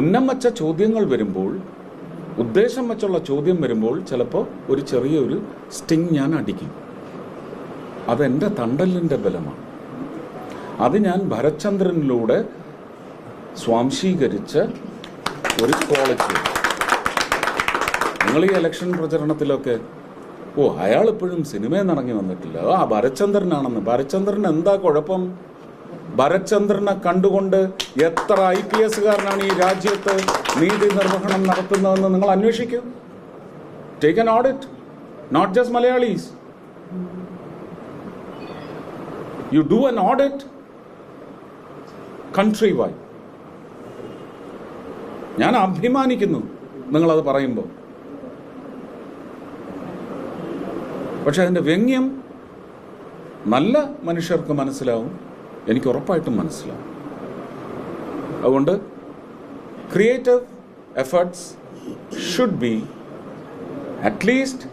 ഉന്നം വച്ച ചോദ്യങ്ങൾ വരുമ്പോൾ ഉദ്ദേശം വെച്ചുള്ള ചോദ്യം വരുമ്പോൾ ചിലപ്പോൾ ഒരു ചെറിയൊരു സ്റ്റിങ് ഞാൻ അടിക്കും. അതെന്റെ തണ്ടലിന്റെ ബലമാണ്. അത് ഞാൻ ഭരചന്ദ്രനിലൂടെ സ്വാംശീകരിച്ച ഒരു ക്വാളിറ്റി നിങ്ങൾ ഈ ഇലക്ഷൻ പ്രചരണത്തിലൊക്കെ ഓ അയാൾ ഇപ്പോഴും സിനിമയിൽ നടങ്ങി വന്നിട്ടില്ല. ആ ഭരചന്ദ്രനാണെന്ന് ഭരചന്ദ്രൻ എന്താ കുഴപ്പം? ഭരചന്ദ്രനെ കണ്ടുകൊണ്ട് എത്ര ഐ പി എസുകാരനാണ് ഈ രാജ്യത്ത് നീതി നിർവഹണം നടത്തുന്നതെന്ന് നിങ്ങൾ അന്വേഷിക്കൂ. Take an audit not just Malayalees you do an audit country why ഞാൻ അഭിമാനിക്കുന്നു നിങ്ങളത് പറയുമ്പോൾ. പക്ഷെ അതിന്റെ വ്യംഗ്യം നല്ല മനുഷ്യർക്ക് മനസ്സിലാവും. എനിക്ക് ഉറപ്പായിട്ടും മനസ്സിലാവും അതുകൊണ്ട് creative efforts should be at least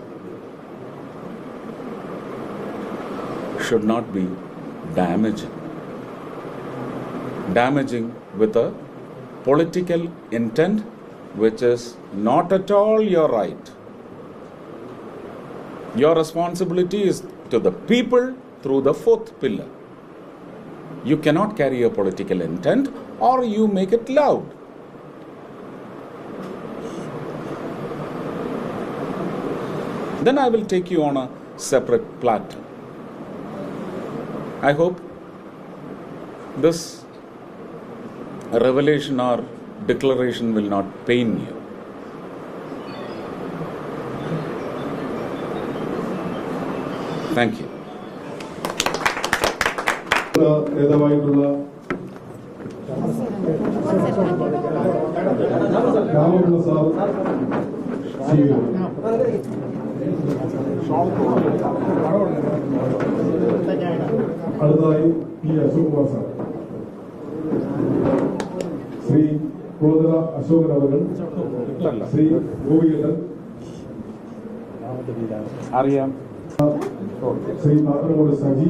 should not be damaging damaging with a political intent which is not at all your right. Your responsibility is to the people through the fourth pillar. You cannot carry a political intent or you make it loud. Then I will take you on a separate platter. I hope this revelation or declaration will not pain you. Thank you. നേതാവായിട്ടുള്ള രാമപ്രസാദ് സ്വീകരിക്കും. അടുത്തതായി P Ashokkumar sir. Shri Kothala Ashokan അവർ ശ്രീ ഗോപികേട്ടൻ അറിയാം. Shri നാട്ടനോട് Saji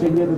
seguir